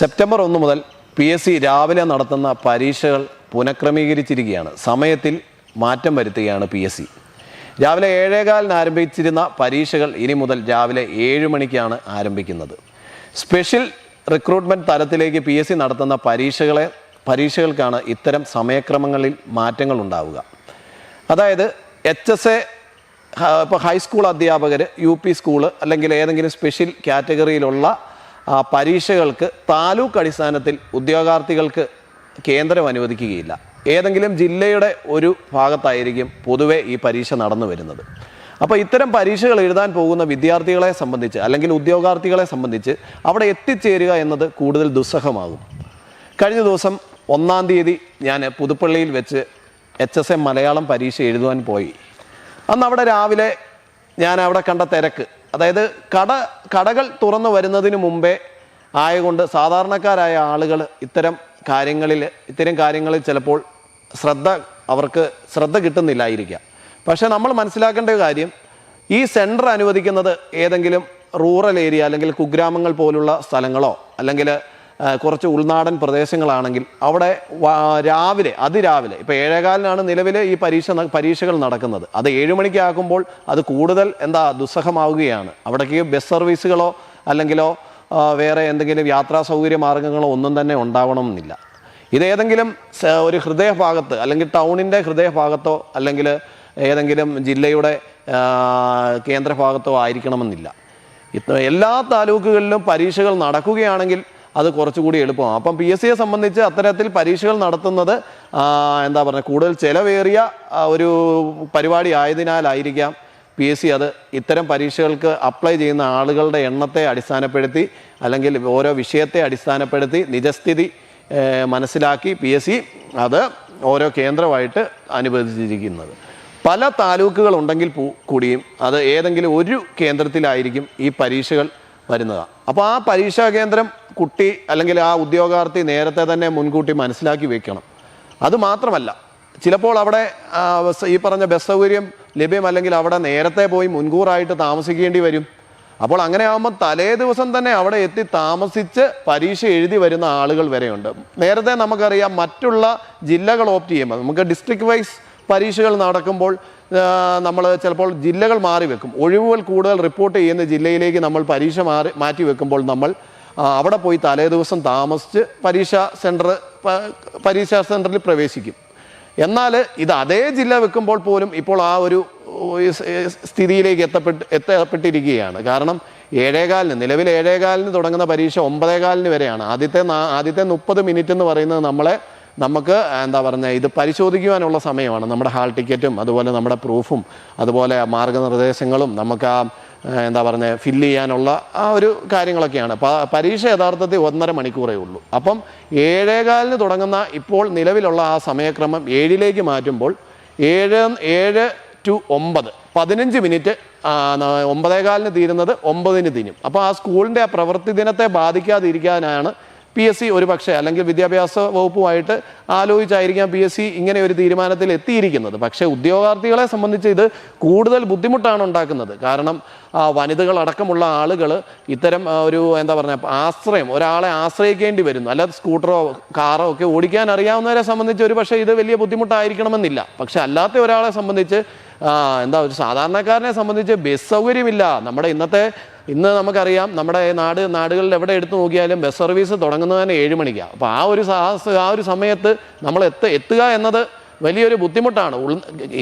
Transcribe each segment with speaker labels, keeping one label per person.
Speaker 1: September ഒന്ന് മുതൽ P S C രാവിലെ നടത്തുന്ന പരീക്ഷകൾ പുനഃക്രമീകരിച്ചിരിക്കുകയാണ്. സമയത്തിൽ മാറ്റം വരുത്തുകയാണ് പി എസ് സി. രാവിലെ ഏഴേകാലിന് ആരംഭിച്ചിരുന്ന പരീക്ഷകൾ ഇനി മുതൽ രാവിലെ ഏഴ് മണിക്കാണ് ആരംഭിക്കുന്നത്. സ്പെഷ്യൽ റിക്രൂട്ട്മെന്റ് തലത്തിലേക്ക് പി എസ് സി നടത്തുന്ന പരീക്ഷകളെ പരീക്ഷകൾക്കാണ് ഇത്തരം സമയക്രമങ്ങളിൽ മാറ്റങ്ങൾ ഉണ്ടാവുക. അതായത് എച്ച് എസ് എ ഇപ്പോൾ ഹൈസ്കൂൾ അധ്യാപകർ യു പി സ്കൂൾ അല്ലെങ്കിൽ ഏതെങ്കിലും സ്പെഷ്യൽ കാറ്റഗറിയിലുള്ള പരീക്ഷകൾക്ക് താലൂക്ക് അടിസ്ഥാനത്തിൽ ഉദ്യോഗാർത്ഥികൾക്ക് കേന്ദ്രം അനുവദിക്കുകയില്ല. ഏതെങ്കിലും ജില്ലയുടെ ഒരു ഭാഗത്തായിരിക്കും പൊതുവെ ഈ പരീക്ഷ നടന്നു വരുന്നത്. അപ്പോൾ ഇത്തരം പരീക്ഷകൾ എഴുതാൻ പോകുന്ന വിദ്യാർത്ഥികളെ സംബന്ധിച്ച് അല്ലെങ്കിൽ ഉദ്യോഗാർത്ഥികളെ സംബന്ധിച്ച് അവിടെ എത്തിച്ചേരുക എന്നത് കൂടുതൽ ദുസ്സഹമാകും. കഴിഞ്ഞ ദിവസം ഒന്നാം തീയതി ഞാൻ പുതുപ്പള്ളിയിൽ വെച്ച് എച്ച് എസ് എം മലയാളം പരീക്ഷ എഴുതുവാൻ പോയി. അന്ന് അവിടെ രാവിലെ ഞാൻ അവിടെ കണ്ട തിരക്ക്. അതായത് കട കടകൾ തുറന്നു വരുന്നതിന് മുമ്പേ ആയതുകൊണ്ട് സാധാരണക്കാരായ ആളുകൾ ഇത്തരം കാര്യങ്ങളിൽ ഇത്തരം കാര്യങ്ങളിൽ ചിലപ്പോൾ ശ്രദ്ധ അവർക്ക് ശ്രദ്ധ കിട്ടുന്നില്ലായിരിക്കാം പക്ഷേ നമ്മൾ മനസ്സിലാക്കേണ്ട കാര്യം ഈ സെന്റർ അനുവദിക്കുന്നത് ഏതെങ്കിലും റൂറൽ ഏരിയ അല്ലെങ്കിൽ കുഗ്രാമങ്ങൾ പോലുള്ള സ്ഥലങ്ങളോ അല്ലെങ്കിൽ കുറച്ച് ഉൾനാടൻ പ്രദേശങ്ങളാണെങ്കിൽ അവിടെ രാവിലെ അതിരാവിലെ ഇപ്പോൾ ഏഴേകാലിനാണ് നിലവിലെ ഈ പരീക്ഷ പരീക്ഷകൾ നടക്കുന്നത്. അത് ഏഴ് മണിക്കാക്കുമ്പോൾ അത് കൂടുതൽ എന്താ ദുസ്സഹമാവുകയാണ്. അവിടേക്ക് ബസ് സർവീസുകളോ അല്ലെങ്കിലോ വേറെ എന്തെങ്കിലും യാത്രാ സൗകര്യ മാർഗങ്ങളോ ഒന്നും തന്നെ ഉണ്ടാവണമെന്നില്ല. ഇതേതെങ്കിലും ഒരു ഹൃദയഭാഗത്ത് അല്ലെങ്കിൽ ടൗണിന്റെ ഹൃദയഭാഗത്തോ അല്ലെങ്കിൽ ഏതെങ്കിലും ജില്ലയുടെ കേന്ദ്രഭാഗത്തോ ആയിരിക്കണമെന്നില്ല. എല്ലാ താലൂക്കുകളിലും പരീക്ഷകൾ നടക്കുകയാണെങ്കിൽ അത് കുറച്ചുകൂടി എളുപ്പമാണ്. അപ്പം പി എസ് സിയെ സംബന്ധിച്ച് അത്തരത്തിൽ പരീക്ഷകൾ നടത്തുന്നത് എന്താ പറയുക കൂടുതൽ ചിലവേറിയ ഒരു പരിപാടി ആയതിനാലായിരിക്കാം പി എസ് സി അത് ഇത്തരം പരീക്ഷകൾക്ക് അപ്ലൈ ചെയ്യുന്ന ആളുകളുടെ എണ്ണത്തെ അടിസ്ഥാനപ്പെടുത്തി അല്ലെങ്കിൽ ഓരോ വിഷയത്തെ അടിസ്ഥാനപ്പെടുത്തി നിജസ്ഥിതി മനസ്സിലാക്കി പി എസ് സി അത് ഓരോ കേന്ദ്രമായിട്ട് അനുവദിച്ചിരിക്കുന്നത്. പല താലൂക്കുകൾ ഉണ്ടെങ്കിൽ കൂടിയും അത് ഏതെങ്കിലും ഒരു കേന്ദ്രത്തിലായിരിക്കും ഈ പരീക്ഷകൾ വരുന്നത്. അപ്പോൾ ആ പരീക്ഷാ കേന്ദ്രം കുട്ടി അല്ലെങ്കിൽ ആ ഉദ്യോഗാർത്ഥി നേരത്തെ തന്നെ മുൻകൂട്ടി മനസ്സിലാക്കി വെക്കണം. അത് മാത്രമല്ല ചിലപ്പോൾ അവിടെ ഈ പറഞ്ഞ ബസ് സൗകര്യം ലഭ്യമല്ലെങ്കിൽ അവിടെ നേരത്തെ പോയി മുൻകൂറായിട്ട് താമസിക്കേണ്ടി വരും. അപ്പോൾ അങ്ങനെ ആകുമ്പോൾ തലേ ദിവസം തന്നെ അവിടെ എത്തി താമസിച്ച് പരീക്ഷ എഴുതി വരുന്ന ആളുകൾ വരെയുണ്ട്. നേരത്തെ നമുക്കറിയാം മറ്റുള്ള ജില്ലകൾ ഓപ്റ്റ് ചെയ്യുമ്പോൾ നമുക്ക് ഡിസ്ട്രിക്ട് വൈസ് പരീക്ഷകൾ നടക്കുമ്പോൾ നമ്മൾ ചിലപ്പോൾ ജില്ലകൾ മാറി വെക്കും. ഒഴിവുകൾ കൂടുതൽ റിപ്പോർട്ട് ചെയ്യുന്ന ജില്ലയിലേക്ക് നമ്മൾ പരീക്ഷ മാറി മാറ്റി വെക്കുമ്പോൾ നമ്മൾ അവിടെ പോയി തലേ ദിവസം താമസിച്ച് പരീക്ഷ സെന്റർ പരീക്ഷാ സെന്ററിൽ പ്രവേശിക്കും. എന്നാൽ ഇത് അതേ ജില്ല വെക്കുമ്പോൾ പോലും ഇപ്പോൾ ആ ഒരു സ്ഥിതിയിലേക്ക് എത്തപ്പെട്ട് എത്തപ്പെട്ടിരിക്കുകയാണ്. കാരണം ഏഴേകാലിന് നിലവിൽ ഏഴേകാലിന് തുടങ്ങുന്ന പരീക്ഷ ഒമ്പതേകാലിന് വരെയാണ്. ആദ്യത്തെ ആദ്യത്തെ മുപ്പത് മിനിറ്റ് എന്ന് പറയുന്നത് നമ്മളെ നമുക്ക് എന്താ പറഞ്ഞാൽ ഇത് പരിശോധിക്കുവാനുള്ള സമയമാണ്. നമ്മുടെ ഹാൾ ടിക്കറ്റും അതുപോലെ നമ്മുടെ പ്രൂഫും അതുപോലെ മാർഗനിർദ്ദേശങ്ങളും നമുക്ക് ആ എന്താ പറയുന്നത് ഫില്ല് ചെയ്യാനുള്ള ആ ഒരു കാര്യങ്ങളൊക്കെയാണ്. പരീക്ഷ യഥാർത്ഥത്തിൽ ഒന്നര മണിക്കൂറേ ഉള്ളൂ. അപ്പം ഏഴേകാലിന് തുടങ്ങുന്ന ഇപ്പോൾ നിലവിലുള്ള ആ സമയക്രമം ഏഴിലേക്ക് മാറ്റുമ്പോൾ ഏഴ് ഏഴ് ടു ഒമ്പത് പതിനഞ്ച് മിനിറ്റ് ഒമ്പതേകാലിന് തീരുന്നത് ഒമ്പതിന് തിന്നും. അപ്പോൾ ആ സ്കൂളിന്റെ ആ പ്രവൃത്തി ദിനത്തെ ബാധിക്കാതിരിക്കാനാണ് പി എസ് സി ഒരു പക്ഷേ അല്ലെങ്കിൽ വിദ്യാഭ്യാസ വകുപ്പുമായിട്ട് ആലോചിച്ചായിരിക്കാം പി എസ് സി ഇങ്ങനെ ഒരു തീരുമാനത്തിൽ എത്തിയിരിക്കുന്നത്. പക്ഷേ ഉദ്യോഗാർത്ഥികളെ സംബന്ധിച്ച് ഇത് കൂടുതൽ ബുദ്ധിമുട്ടാണ് ഉണ്ടാക്കുന്നത്. കാരണം വനിതകളടക്കമുള്ള ആളുകൾ ഇത്തരം ഒരു എന്താ പറയുക ആശ്രയം ഒരാളെ ആശ്രയിക്കേണ്ടി വരുന്നു. അല്ലാതെ സ്കൂട്ടറോ കാറോ ഒക്കെ ഓടിക്കാൻ അറിയാവുന്നവരെ സംബന്ധിച്ച് ഒരു പക്ഷേ ഇത് വലിയ ബുദ്ധിമുട്ടായിരിക്കണമെന്നില്ല. പക്ഷെ അല്ലാത്ത ഒരാളെ സംബന്ധിച്ച് എന്താ ഒരു സാധാരണക്കാരനെ സംബന്ധിച്ച് ബസ് സൗകര്യമില്ല നമ്മുടെ ഇന്നത്തെ ഇന്ന് നമുക്കറിയാം നമ്മുടെ നാട് നാടുകളിൽ എവിടെ എടുത്തു നോക്കിയാലും ബസ് സർവീസ് തുടങ്ങുന്നത് തന്നെ ഏഴ് മണിക്കാണ് അപ്പോൾ ആ ഒരു ആ ഒരു സമയത്ത് നമ്മൾ എത്ത എത്തുക എന്നത് വലിയൊരു ബുദ്ധിമുട്ടാണ്.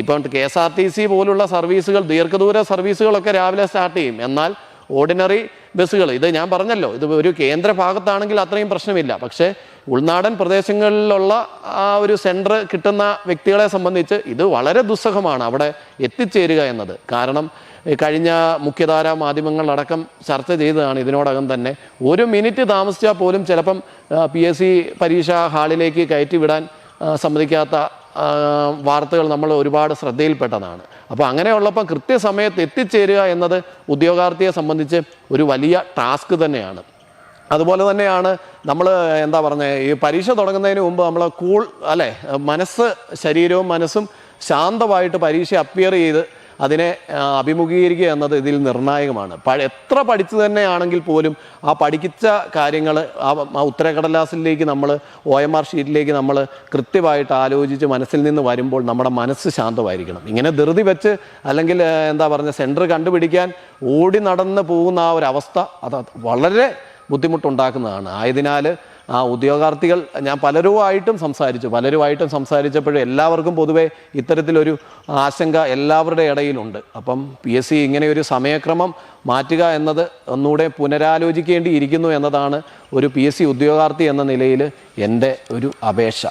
Speaker 1: ഇപ്പം K S R T C പോലുള്ള സർവീസുകൾ ദീർഘദൂര സർവീസുകളൊക്കെ രാവിലെ സ്റ്റാർട്ട് ചെയ്യും. എന്നാൽ ഓർഡിനറി ബസ്സുകൾ ഇത് ഞാൻ പറഞ്ഞല്ലോ ഇത് ഒരു കേന്ദ്ര ഭാഗത്താണെങ്കിൽ അത്രയും പ്രശ്നമില്ല. പക്ഷേ ഉൾനാടൻ പ്രദേശങ്ങളിലുള്ള ആ ഒരു സെന്റർ കിട്ടുന്ന വ്യക്തികളെ സംബന്ധിച്ച് ഇത് വളരെ ദുസ്സഹമാണ് അവിടെ എത്തിച്ചേരുക എന്നത്. കാരണം കഴിഞ്ഞ മുഖ്യധാരാ മാധ്യമങ്ങളടക്കം ചർച്ച ചെയ്തതാണ് ഇതിനോടകം തന്നെ. ഒരു മിനിറ്റ് താമസിച്ചാൽ പോലും ചിലപ്പം പി എസ് സി പരീക്ഷാ ഹാളിലേക്ക് കയറ്റിവിടാൻ സമ്മതിക്കാത്ത വാർത്തകൾ നമ്മൾ ഒരുപാട് ശ്രദ്ധയിൽപ്പെട്ടതാണ്. അപ്പോൾ അങ്ങനെയുള്ളപ്പം കൃത്യസമയത്ത് എത്തിച്ചേരുക എന്നത് ഉദ്യോഗാർത്ഥിയെ സംബന്ധിച്ച് ഒരു വലിയ ടാസ്ക് തന്നെയാണ്. അതുപോലെ തന്നെയാണ് നമ്മൾ എന്താ പറഞ്ഞത് ഈ പരീക്ഷ തുടങ്ങുന്നതിന് മുമ്പ് നമ്മൾ കൂൾ അല്ലേ മനസ്സ് ശരീരവും മനസ്സും ശാന്തമായിട്ട് പരീക്ഷ അപ്പിയർ ചെയ്ത് അതിനെ അഭിമുഖീകരിക്കുക എന്നത് ഇതിൽ നിർണായകമാണ്. എത്ര പഠിച്ചു തന്നെയാണെങ്കിൽ പോലും ആ പഠിച്ച കാര്യങ്ങൾ ആ ഉത്തരക്കടലാസിലേക്ക് നമ്മൾ ഒ എം ആർ ഷീറ്റിലേക്ക് നമ്മൾ കൃത്യമായിട്ട് ആലോചിച്ച് മനസ്സിൽ നിന്ന് വരുമ്പോൾ നമ്മുടെ മനസ്സ് ശാന്തമായിരിക്കണം. ഇങ്ങനെ ധൃതി വെച്ച് അല്ലെങ്കിൽ എന്താ പറഞ്ഞ സെന്റർ കണ്ടുപിടിക്കാൻ ഓടി നടന്ന് പോകുന്ന ആ ഒരു അവസ്ഥ അത് വളരെ ബുദ്ധിമുട്ടുണ്ടാക്കുന്നതാണ്. ആയതിനാൽ ആ ഉദ്യോഗാർത്ഥികൾ ഞാൻ പലരുമായിട്ടും സംസാരിച്ചു. പലരുമായിട്ടും സംസാരിച്ചപ്പോഴും എല്ലാവർക്കും പൊതുവെ ഇത്തരത്തിലൊരു ആശങ്ക എല്ലാവരുടെ ഇടയിലുണ്ട്. അപ്പം പി എസ് സി ഇങ്ങനെ ഒരു സമയക്രമം മാറ്റുക എന്നത് ഒന്നുകൂടെ പുനരാലോചിക്കേണ്ടിയിരിക്കുന്നു എന്നതാണ് ഒരു പി എസ് സി ഉദ്യോഗാർത്ഥി എന്ന നിലയിൽ എന്റെ ഒരു അപേക്ഷ.